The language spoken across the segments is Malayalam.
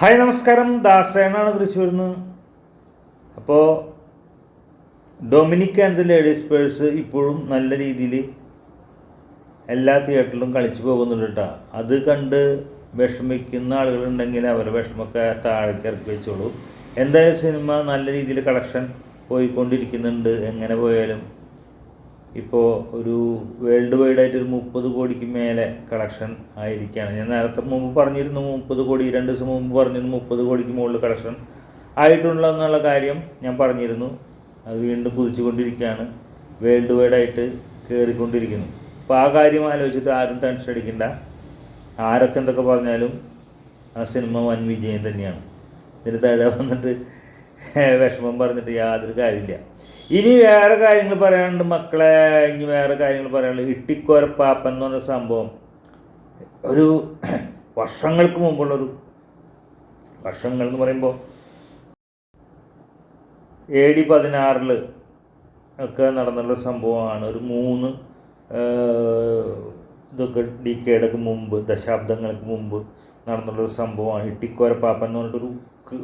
ഹായ് നമസ്കാരം. ദാസേനാണ് തൃശ്ശൂരിൽ നിന്ന് അപ്പോൾ Dominic and the ladies purse ഇപ്പോഴും നല്ല രീതിയിൽ എല്ലാ തിയേറ്ററിലും കളിച്ചു പോകുന്നുണ്ട് കേട്ടോ. അത് കണ്ട് വിഷമിക്കുന്ന ആളുകളുണ്ടെങ്കിൽ അവരുടെ വിഷമൊക്കെ താഴേക്ക് ഇറക്കി വെച്ചോളൂ. എന്തായാലും സിനിമ നല്ല രീതിയിൽ കളക്ഷൻ പോയിക്കൊണ്ടിരിക്കുന്നുണ്ട്. എങ്ങനെ പോയാലും. ഇപ്പോൾ ഒരു വേൾഡ് വൈഡ് ആയിട്ട് ഒരു മുപ്പത് കോടിക്ക് മേലെ കളക്ഷൻ ആയിരിക്കുകയാണ് ഞാൻ നേരത്തെ മുമ്പ് പറഞ്ഞിരുന്നു മുപ്പത് കോടി രണ്ട് ദിവസം മുമ്പ് പറഞ്ഞിരുന്നു മുപ്പത് കോടിക്ക് മുകളിൽ കളക്ഷൻ ആയിട്ടുള്ള എന്നുള്ള കാര്യം ഞാൻ പറഞ്ഞിരുന്നു. അത് വീണ്ടും കുതിച്ചുകൊണ്ടിരിക്കുകയാണ്. വേൾഡ് വൈഡ് ആയിട്ട് കയറിക്കൊണ്ടിരിക്കുന്നു അപ്പോൾ ആ കാര്യം ആലോചിച്ചിട്ട് ആരും ടെൻഷൻ അടിക്കണ്ട. ആരൊക്കെ എന്തൊക്കെ പറഞ്ഞാലും ആ സിനിമ വൻ വിജയം തന്നെയാണ്. ഇതിന് താഴെ വന്നിട്ട് വിഷമം പറഞ്ഞിട്ട് യാതൊരു കാര്യമില്ല. ഇനി വേറെ കാര്യങ്ങൾ പറയാനുണ്ട് മക്കളെ. ഇനി വേറെ കാര്യങ്ങൾ പറയാനുണ്ട്. ഇട്ടിക്കോരപ്പാപ്പ എന്ന് പറഞ്ഞ സംഭവം. ഒരു വർഷങ്ങൾക്ക് മുമ്പുള്ളൊരു വർഷങ്ങൾ എന്ന് പറയുമ്പോൾ എ ഡി പതിനാറിൽ ഒക്കെ നടന്നുള്ള സംഭവമാണ്. ഒരു മൂന്ന് ഇതൊക്കെ ഡിക്കേഡൊക്കെ മുമ്പ് ദശാബ്ദങ്ങൾക്ക് മുമ്പ് നടന്നുള്ളൊരു സംഭവമാണ്. ഇട്ടിക്കോര പാപ്പ എന്ന് പറഞ്ഞിട്ടൊരു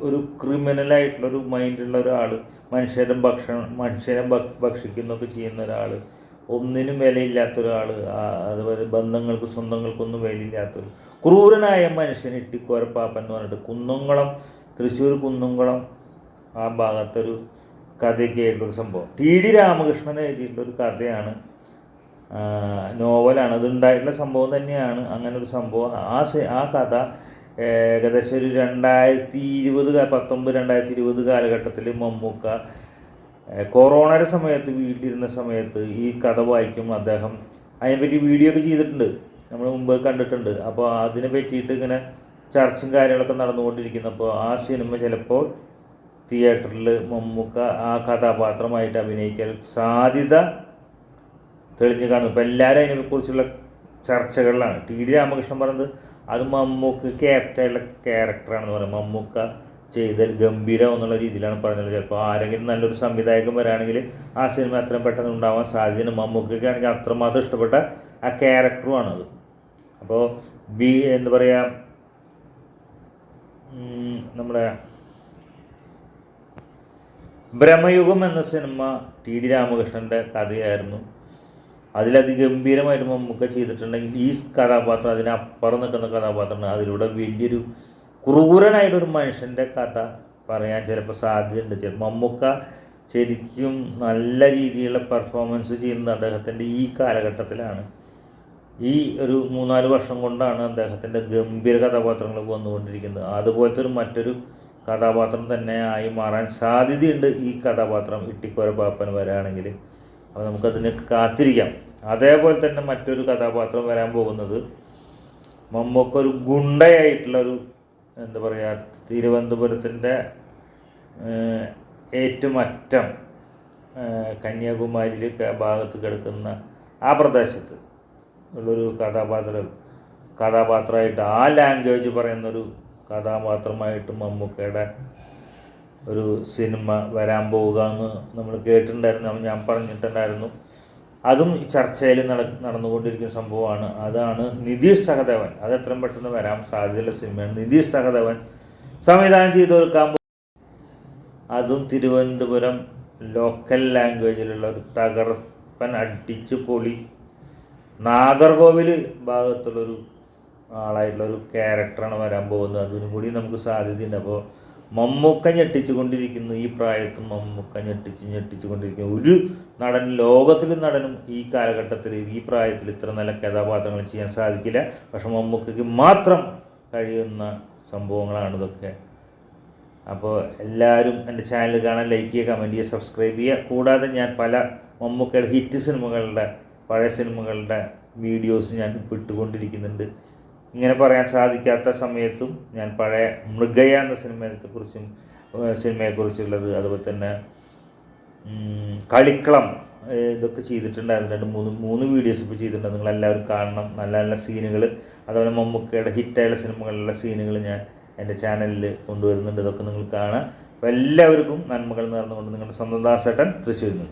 ഒരു ക്രിമിനലായിട്ടുള്ളൊരു മൈൻഡുള്ള ഒരാൾ മനുഷ്യരെ ഭക്ഷണം മനുഷ്യരെ ഭക്ഷിക്കുന്നൊക്കെ ചെയ്യുന്ന ഒരാൾ ഒന്നിനും വിലയില്ലാത്ത ഒരാൾ അതുപോലെ ബന്ധങ്ങൾക്ക് സ്വന്തങ്ങൾക്കൊന്നും വിലയില്ലാത്തൊരു ക്രൂരനായ മനുഷ്യൻ ഇട്ടിക്കോര പാപ്പ എന്ന് പറഞ്ഞിട്ട് കുന്നംകുളം തൃശ്ശൂർ കുന്നംകുളം ആ ഭാഗത്തൊരു കഥയൊക്കെ ആയിട്ടുള്ളൊരു സംഭവം. ടി. ഡി. രാമകൃഷ്ണൻ എഴുതിയിട്ടുള്ളൊരു കഥയാണ് നോവലാണ്. അത് ഉണ്ടായിട്ടുള്ള സംഭവം തന്നെയാണ്. അങ്ങനെ ഒരു സംഭവം. ആ ആ കഥ ഏകദേശം ഒരു രണ്ടായിരത്തി ഇരുപത് പത്തൊമ്പത് രണ്ടായിരത്തി ഇരുപത് കാലഘട്ടത്തിൽ മമ്മൂക്ക കൊറോണയുടെ സമയത്ത് വീട്ടിലിരുന്ന സമയത്ത് ഈ കഥ വായിക്കും. അദ്ദേഹം അതിനെപ്പറ്റി വീഡിയോ ഒക്കെ ചെയ്തിട്ടുണ്ട്. നമ്മൾ മുമ്പ് കണ്ടിട്ടുണ്ട്. അപ്പോൾ അതിനെ പറ്റിയിട്ട് ഇങ്ങനെ ചർച്ചയും കാര്യങ്ങളൊക്കെ നടന്നുകൊണ്ടിരിക്കുന്നപ്പോൾ ആ സിനിമ ചിലപ്പോൾ തിയേറ്ററിൽ മമ്മൂക്ക ആ കഥാപാത്രമായിട്ട് അഭിനയിക്കാൻ സാധ്യത തെളിഞ്ഞു കാണും. ഇപ്പോൾ എല്ലാവരും അതിനെക്കുറിച്ചുള്ള ചർച്ചകളിലാണ്. ടി ഡി രാമകൃഷ്ണൻ പറഞ്ഞത് അത് മമ്മൂക്ക് ക്യാപ്റ്റായിട്ടുള്ള ക്യാരക്ടറാണെന്ന് പറയും. മമ്മൂക്ക ചെയ്തൽ ഗംഭീരം എന്നുള്ള രീതിയിലാണ് പറഞ്ഞത്. ചിലപ്പോൾ ആരെങ്കിലും നല്ലൊരു സംവിധായകൻ വരാണെങ്കിൽ ആ സിനിമ അത്രയും പെട്ടെന്ന് ഉണ്ടാവാൻ സാധ്യതയാണ് മമ്മൂക്കൊക്കെ ആണെങ്കിൽ അത്രമാത്രം ഇഷ്ടപ്പെട്ട ആ ക്യാരക്ടറുമാണത്. അപ്പോൾ ബി എന്താ പറയുക നമ്മുടെ ബ്രഹ്മയുഗം എന്ന സിനിമ ടി ഡി രാമകൃഷ്ണന്റെ കഥയായിരുന്നു. അതിലതിഗംഭീരമായിട്ട് മമ്മൂക്ക ചെയ്തിട്ടുണ്ടെങ്കിൽ ഈ കഥാപാത്രം അതിനപ്പുറം നിൽക്കുന്ന കഥാപാത്രമാണ് അതിലൂടെ വലിയൊരു ക്രൂരനായിട്ടൊരു മനുഷ്യന്റെ കഥ പറയാൻ ചിലപ്പോൾ സാധ്യതയുണ്ട്. ചിലപ്പോൾ മമ്മൂക്ക ശരിക്കും നല്ല രീതിയിലുള്ള പെർഫോമൻസ് ചെയ്യുന്നത് അദ്ദേഹത്തിന്റെ ഈ കാലഘട്ടത്തിലാണ്. ഈ ഒരു മൂന്നാൽ വർഷം കൊണ്ടാണ് അദ്ദേഹത്തിന്റെ ഗംഭീര കഥാപാത്രങ്ങൾ വന്നുകൊണ്ടിരിക്കുന്നത്. അതുപോലത്തെ ഒരു മറ്റൊരു കഥാപാത്രം തന്നെ ആയി മാറാൻ സാധ്യതയുണ്ട് ഈ കഥാപാത്രം ഇട്ടിക്കോര പാപ്പൻ വരാണെങ്കിൽ അപ്പോൾ നമുക്കതിന് കാത്തിരിക്കാം. അതേപോലെ തന്നെ മറ്റൊരു കഥാപാത്രം വരാൻ പോകുന്നത് മമ്മൊക്കെ ഒരു ഗുണ്ടയായിട്ടുള്ളൊരു എന്താ പറയുക തിരുവനന്തപുരത്തിന്റെ ഏറ്റുമറ്റം കന്യാകുമാരിയിൽ ഭാഗത്ത് കിടക്കുന്ന ആ പ്രദേശത്ത് ഉള്ളൊരു കഥാപാത്രം കഥാപാത്രമായിട്ട് ആ ലാംഗ്വേജ് പറയുന്നൊരു കഥാപാത്രമായിട്ട് മമ്മൂക്കയുടെ ഒരു സിനിമ വരാൻ പോവുക എന്ന് നമ്മൾ കേട്ടിട്ടുണ്ടായിരുന്നു. ഞാൻ പറഞ്ഞിട്ടുണ്ടായിരുന്നു. അതും ഈ ചർച്ചയിൽ നട നടന്നുകൊണ്ടിരിക്കുന്ന സംഭവമാണ്. അതാണ് നിതീഷ് സഹദേവൻ. അത് എത്രയും പെട്ടെന്ന് വരാൻ സാധ്യതയുള്ള സിനിമയാണ്. നിതീഷ് സഹദേവൻ സംവിധാനം ചെയ്ത് കൊടുക്കാൻ അതും തിരുവനന്തപുരം ലോക്കൽ ലാംഗ്വേജിലുള്ള ഒരു തകർപ്പൻ അടിച്ച് പൊളി നാഗർകോവിൽ ഭാഗത്തുള്ളൊരു ആളായിട്ടുള്ള ഒരു ക്യാരക്ടറാണ് വരാൻ പോകുന്നത്. അതിനും കൂടി നമുക്ക് സാധ്യതയുണ്ട്. അപ്പോൾ മമ്മൂക്ക ഞെട്ടിച്ചു കൊണ്ടിരിക്കുന്നു ഈ പ്രായത്തിൽ മമ്മൂക്ക ഞെട്ടിച്ച് ഞെട്ടിച്ചു കൊണ്ടിരിക്കുന്നു. ഒരു നടൻ ലോകത്തിലും നടനും ഈ കാലഘട്ടത്തിൽ ഈ പ്രായത്തിൽ ഇത്ര നല്ല കഥാപാത്രങ്ങൾ ചെയ്യാൻ സാധിക്കില്ല. പക്ഷെ മമ്മൂക്കയ്ക്ക് മാത്രം കഴിയുന്ന സംഭവങ്ങളാണ് ഇതൊക്കെ. അപ്പോൾ എല്ലാവരും എന്റെ ചാനൽ കാണാൻ ലൈക്ക് ചെയ്യുക കമന്റ് ചെയ്യുക സബ്സ്ക്രൈബ് ചെയ്യുക. കൂടാതെ ഞാൻ പല മമ്മൂക്കയുടെ ഹിറ്റ് സിനിമകളുടെ പഴയ സിനിമകളുടെ വീഡിയോസ് ഞാൻ ഇട്ടുകൊണ്ടിരിക്കുന്നുണ്ട് ഇങ്ങനെ പറയാൻ സാധിക്കാത്ത സമയത്തും ഞാൻ പഴയ മൃഗയ എന്ന സിനിമയെക്കുറിച്ചും സിനിമയെക്കുറിച്ചുള്ളത് അതുപോലെ തന്നെ കളിക്കളം ഇതൊക്കെ ചെയ്തിട്ടുണ്ടായിരുന്നു. രണ്ട് മൂന്ന് മൂന്ന് വീഡിയോസ് ഇപ്പോൾ ചെയ്തിട്ടുണ്ട്. നിങ്ങൾ എല്ലാവരും കാണണം. നല്ല നല്ല സീനുകൾ അതുപോലെ മമ്മൂക്കയുടെ ഹിറ്റായുള്ള സിനിമകളിലുള്ള സീനുകൾ ഞാൻ എന്റെ ചാനലിൽ കൊണ്ടുവരുന്നുണ്ട്. ഇതൊക്കെ നിങ്ങൾ കാണാം അപ്പോൾ എല്ലാവർക്കും നന്മകൾ നേർന്നുകൊണ്ട് നിങ്ങളുടെ സ്വന്തം ദാസേട്ടൻ തൃശ്ശൂരിൽ നിന്ന്.